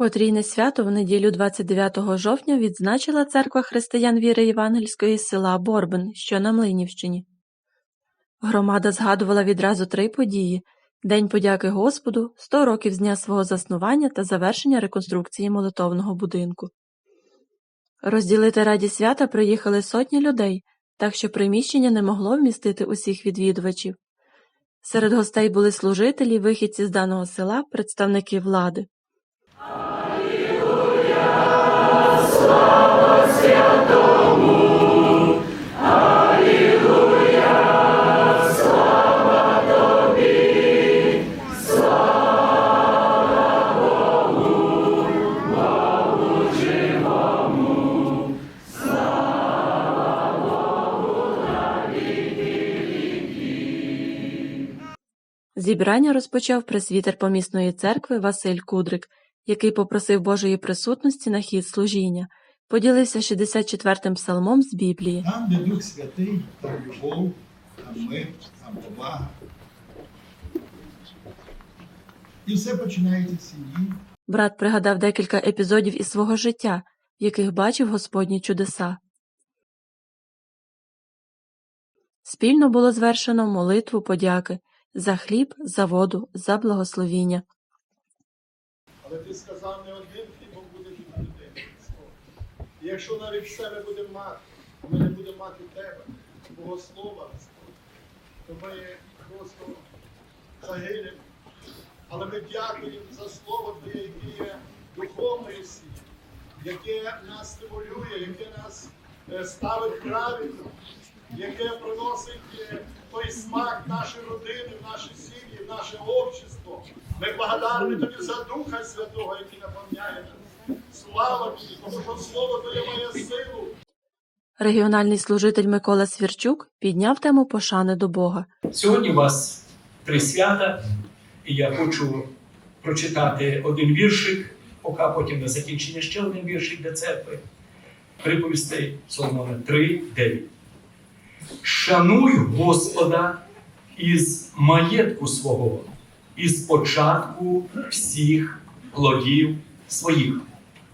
Потрійне свято в неділю 29 жовтня відзначила церква християн віри євангельської села Борбин, що на Млинівщині. Громада згадувала відразу три події День подяки Господу, 100 років з дня свого заснування та завершення реконструкції молитовного будинку. Розділити радість свята приїхали сотні людей, так що приміщення не могло вмістити усіх відвідувачів. Серед гостей були служителі, вихідці з даного села, представники влади. Зібрання розпочав пресвітер помісної церкви Василь Кудрик, який попросив Божої присутності на хід служіння, поділився 64-м псалмом з Біблії. Там, де Дух Святий, там любов, там мир, там повага. І все починається з сім'ї. Брат пригадав декілька епізодів із свого життя, в яких бачив Господні чудеса. Спільно було звершено молитву подяки за хліб, за воду, за благословіння. Але ти сказав, не одним хлібом буде від людей. І якщо навіть в себе будемо мати, ми не будемо мати тебе, Бога Слова, то ми просто загинемо. Але ми дякуємо за слово яке є духовною сіллю, яке нас стимулює, яке нас е, ставить правильно, яке приносить е, той смак в наші родини, в наші сім'ї, в наше общество. Ми благодарні тобі за Духа Святого, який наповняє нас. Слава тобі, тому що слово Твоє має силу. Регіональний служитель Микола Свірчук підняв тему пошани до Бога. Сьогодні у вас три свята, і я хочу прочитати один віршик, поки потім на закінчення ще один віршик для церкви. Приповістей Соломона 3, 9. Шануй Господа із маєтку свого, із початку всіх плодів своїх.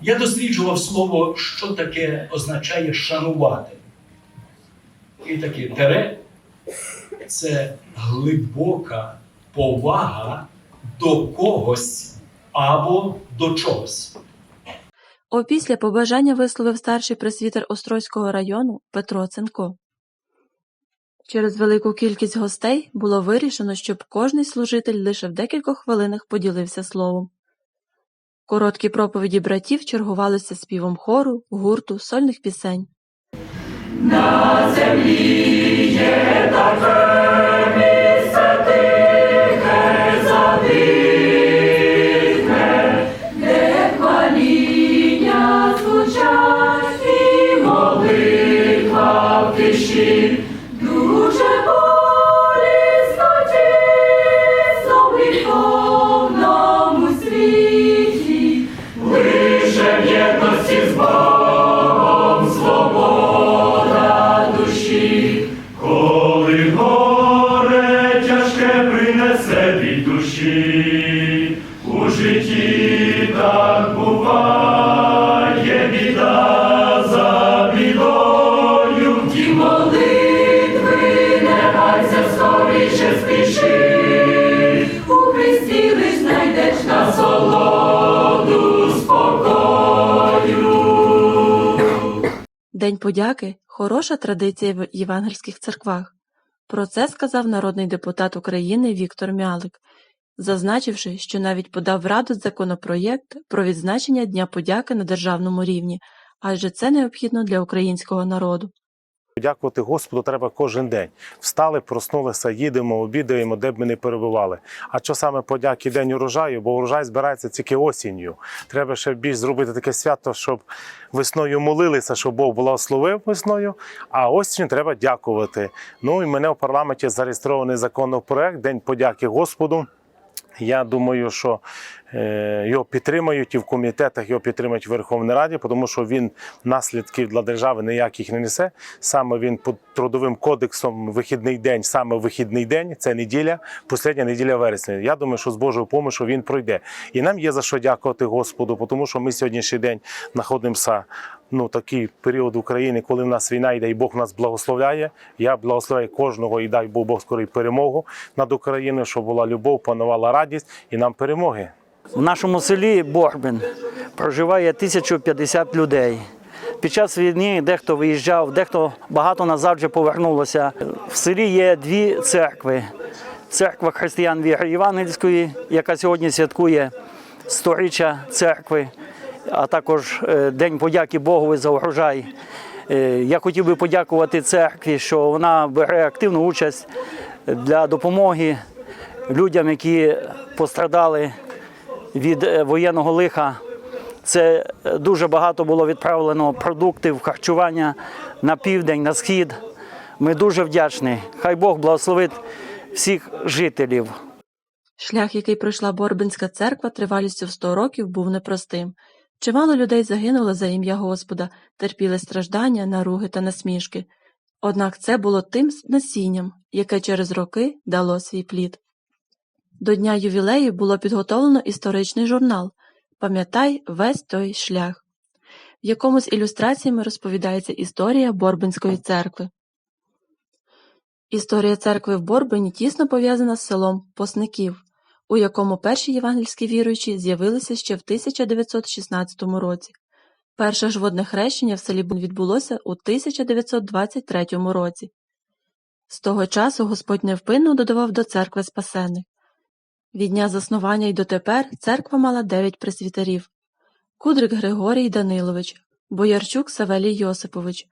Я досліджував слово, що таке означає шанувати. І таке тере це глибока повага до когось або до чогось. Опісля побажання висловив старший пресвітер Острозького району Петро Ценко. Через велику кількість гостей було вирішено, щоб кожний служитель лише в декількох хвилинах поділився словом. Короткі проповіді братів чергувалися співом хору, гурту, сольних пісень. Хваління насолоду спокою. День подяки хороша традиція в євангельських церквах. Про це сказав народний депутат України Віктор Мялик, зазначивши, що навіть подав в Раду законопроєкт про відзначення Дня подяки на державному рівні, адже це необхідно для українського народу. Дякувати Господу треба кожен день. Встали, проснулися, їдемо, обідаємо, де б ми не перебували. А що саме подяки день урожаю? Бо урожай збирається тільки осінню. Треба ще більш зробити таке свято, щоб весною молилися, щоб Бог благословив весною. А осінню треба дякувати. Ну і мене в парламенті зареєстрований законопроект День подяки Господу. Я думаю, що його підтримають і в комітетах його підтримують в Верховній Раді, тому що він наслідків для держави ніяких не несе. Саме він під трудовим кодексом вихідний день, саме вихідний день, це неділя, остання неділя вересня. Я думаю, що з Божою допомогою він пройде. І нам є за що дякувати Господу, тому що ми сьогоднішній день знаходимося ну, такий період України, коли в нас війна йде, і Бог нас благословляє. Я благословляю кожного і дай Бог Бог скорий перемогу над Україною, щоб була любов, панувала радість і нам перемоги. В нашому селі Борбин проживає 1050 людей. Під час війни дехто виїжджав, дехто багато назад вже повернулося. В селі є дві церкви: церква християн віри Євангельської, яка сьогодні святкує сторіччя церкви, а також е, День подяки Богові за урожай. Е, Я хотів би подякувати церкві, що вона бере активну участь для допомоги людям, які пострадали від е, воєнного лиха. Це е, дуже багато було відправлено продуктів, харчування на південь, на схід. Ми дуже вдячні. Хай Бог благословить всіх жителів. Шлях, який пройшла Борбинська церква тривалістю в 100 років, був непростим. Чимало людей загинуло за ім'я Господа, терпіли страждання, наруги та насмішки. Однак це було тим насінням, яке через роки дало свій плід. До дня ювілею було підготовлено історичний журнал Пам'ятай весь той шлях, в якому з ілюстраціями розповідається історія Борбинської церкви. Історія церкви в Борбині тісно пов'язана з селом Посників, у якому перші євангельські віруючі з'явилися ще в 1916 році. Перше ж водне хрещення в селі відбулося у 1923 році. З того часу Господь невпинно додавав до церкви спасених. Від дня заснування й дотепер церква мала дев'ять пресвітерів Кудрик Григорій Данилович, Боярчук Савелій Йосипович,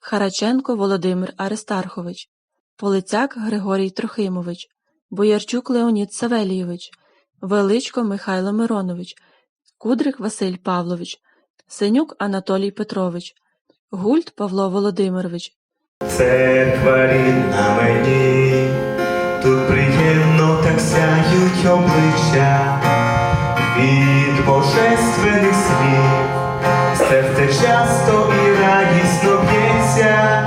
Хараченко Володимир Аристархович, Полицяк Григорій Трохимович, Боярчук Леонід Савелійович, Величко Михайло Миронович, Кудрик Василь Павлович, Синюк Анатолій Петрович, Гульт Павло Володимирович, Церква рідна мені, так сяють обличчя від божественних слів. Серце часто і радісно б'ється,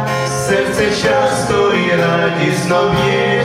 серце часто і радісно б'ється.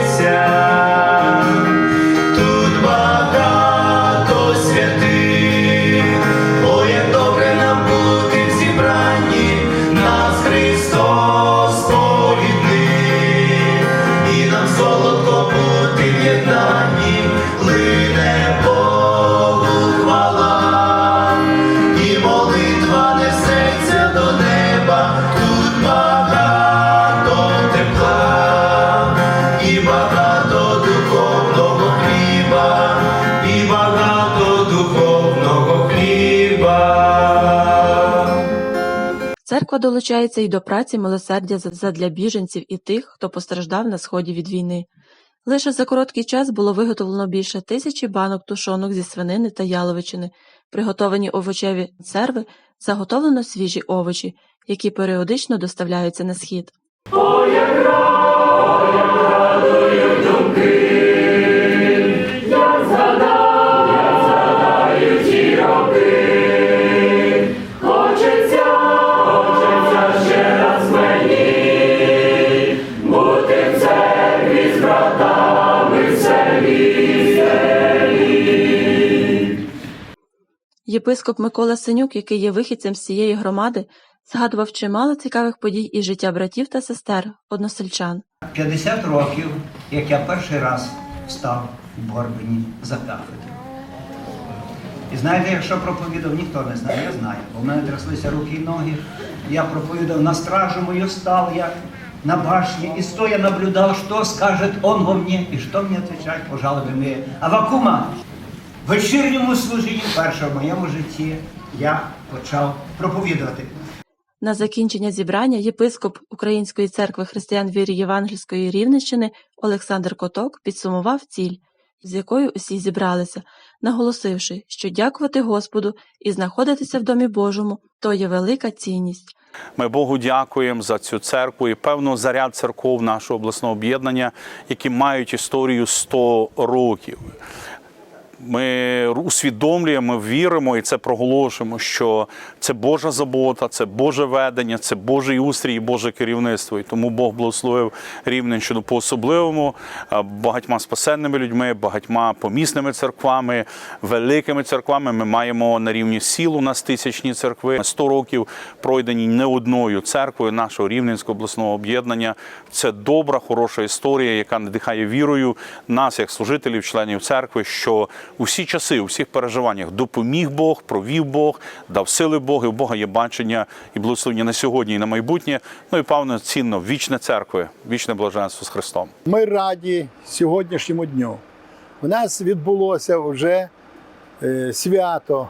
Церква долучається й до праці милосердя за- задля біженців і тих, хто постраждав на сході від війни. Лише за короткий час було виготовлено більше тисячі банок тушонок зі свинини та яловичини, приготовані овочеві консерви, заготовлено свіжі овочі, які періодично доставляються на схід. Я Єпископ Микола Синюк, який є вихідцем з цієї громади, згадував чимало цікавих подій із життя братів та сестер, односельчан. 50 років, як я перший раз став у Борбині за кафедру. І знаєте, якщо проповідав, ніхто не знає, я знаю. Бо в мене тряслися руки і ноги. Я проповідав на стражу мою став, як на башні, і стоя наблюдав, що скаже он во мне, і що мені відповідать, пожалуй, ми. Авакума, в вечірньому служінні перше в моєму житті я почав проповідувати. На закінчення зібрання єпископ Української церкви християн віри Євангельської Рівненщини Олександр Коток підсумував ціль, з якою усі зібралися, наголосивши, що дякувати Господу і знаходитися в Домі Божому то є велика цінність. Ми Богу дякуємо за цю церкву і певно заряд церков нашого обласного об'єднання, які мають історію 100 років. Ми усвідомлюємо, ми віримо і це проголошуємо, що це Божа забота, це Боже ведення, це Божий устрій і Боже керівництво. І тому Бог благословив Рівненщину по-особливому багатьма спасенними людьми, багатьма помісними церквами, великими церквами. Ми маємо на рівні сіл у нас тисячні церкви. 100 років пройдені не одною церквою нашого Рівненського обласного об'єднання. Це добра, хороша історія, яка надихає вірою нас, як служителів, членів церкви, що у всі часи, у всіх переживаннях допоміг Бог, провів Бог, дав сили Бога, і у Бога є бачення і благословення на сьогодні і на майбутнє. Ну і певно цінно вічне церкви, вічне блаженство з Христом. Ми раді сьогоднішньому дню. У нас відбулося вже е, свято,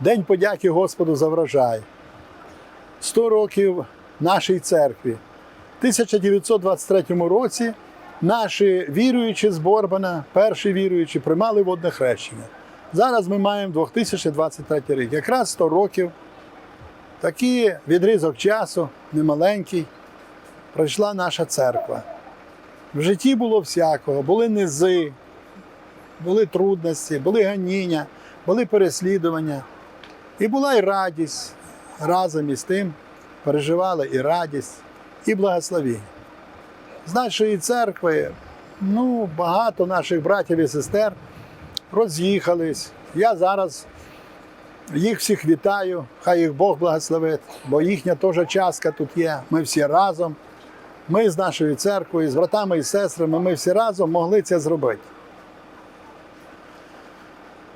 День подяки Господу за врожай. 100 років нашій церкві. В 1923 році наші віруючі з Борбана, перші віруючі, приймали водне хрещення. Зараз ми маємо 2023 рік. Якраз 100 років. Такий відрізок часу, немаленький, пройшла наша церква. В житті було всякого, були низи, були трудності, були ганіння, були переслідування. І була і радість. Разом із тим переживали і радість, і благословіння. З нашої церкви ну, багато наших братів і сестер роз'їхались. Я зараз їх всіх вітаю, хай їх Бог благословить, бо їхня теж частка тут є. Ми всі разом. Ми з нашою церквою, з братами і сестрами, ми всі разом могли це зробити.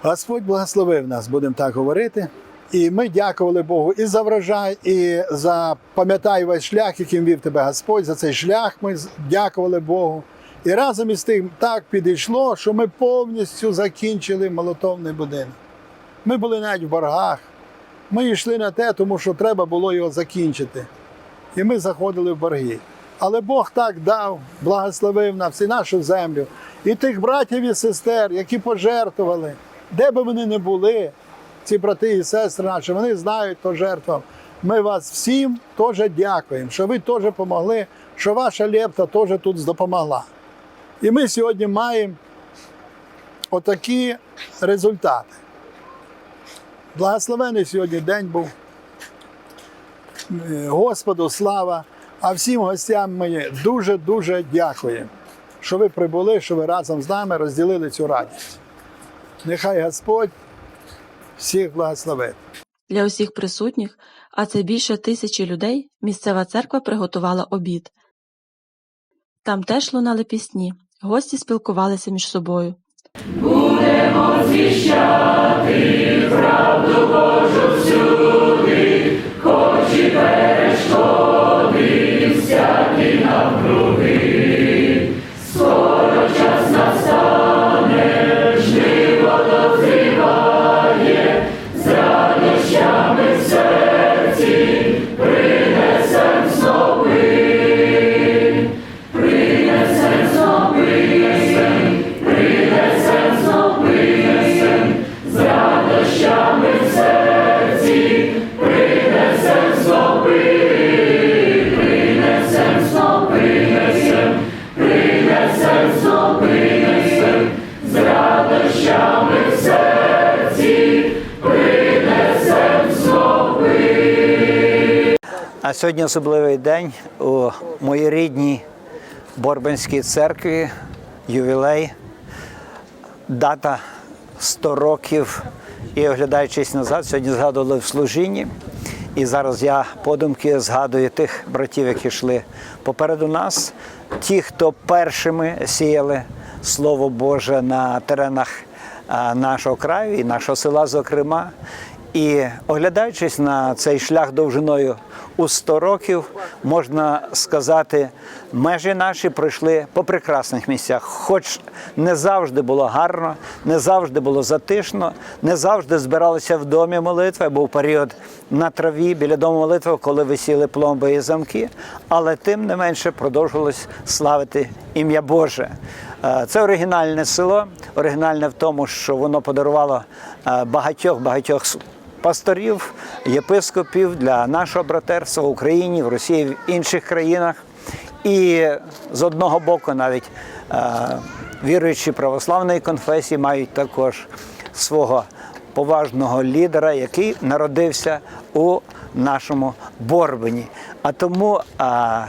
Господь благословив нас, будемо так говорити. І ми дякували Богу і за врожай, і за пам'ятай весь шлях, яким вів тебе Господь. За цей шлях ми дякували Богу. І разом із тим так підійшло, що ми повністю закінчили молотовний будинок. Ми були навіть в боргах. Ми йшли на те, тому що треба було його закінчити. І ми заходили в борги. Але Бог так дав, благословив нас і нашу землю, і тих братів і сестер, які пожертвували, де би вони не були, ці брати і сестри наші, вони знають то жертвам. Ми вас всім теж дякуємо, що ви теж допомогли, що ваша лепта теж тут допомогла. І ми сьогодні маємо отакі результати. Благословений сьогодні день був. Е, Господу слава, а всім гостям ми дуже-дуже дякуємо, що ви прибули, що ви разом з нами розділили цю радість. Нехай Господь всіх благословить. Для усіх присутніх, а це більше тисячі людей, місцева церква приготувала обід. Там теж лунали пісні, гості спілкувалися між собою. Сьогодні особливий день у моїй рідній Борбанській церкві, ювілей, дата 100 років. І оглядаючись назад, сьогодні згадували в служінні. І зараз я подумки згадую тих братів, які йшли попереду нас, ті, хто першими сіяли Слово Боже на теренах нашого краю і нашого села, зокрема. І оглядаючись на цей шлях довжиною у 100 років, можна сказати, межі наші пройшли по прекрасних місцях. Хоч не завжди було гарно, не завжди було затишно, не завжди збиралися в домі молитви. Був період на траві біля дому молитви, коли висіли пломби і замки, але тим не менше продовжувалось славити ім'я Боже. Е, Це оригінальне село, оригінальне в тому, що воно подарувало е, багатьох багатьох пасторів, єпископів для нашого братерства в Україні, в Росії, в інших країнах. І з одного боку навіть е, віруючі православної конфесії мають також свого поважного лідера, який народився у нашому Борбині. А тому а,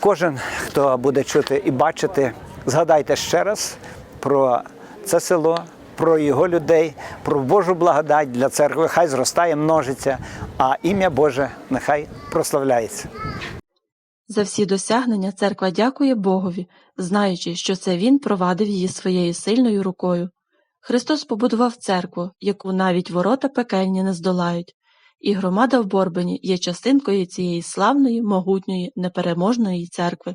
кожен, хто буде чути і бачити, згадайте ще раз про це село, про його людей, про Божу благодать для церкви. Хай зростає, множиться, а ім'я Боже нехай прославляється. За всі досягнення церква дякує Богові, знаючи, що це Він провадив її своєю сильною рукою. Христос побудував церкву, яку навіть ворота пекельні не здолають, і громада в Борбині є частинкою цієї славної, могутньої, непереможної церкви.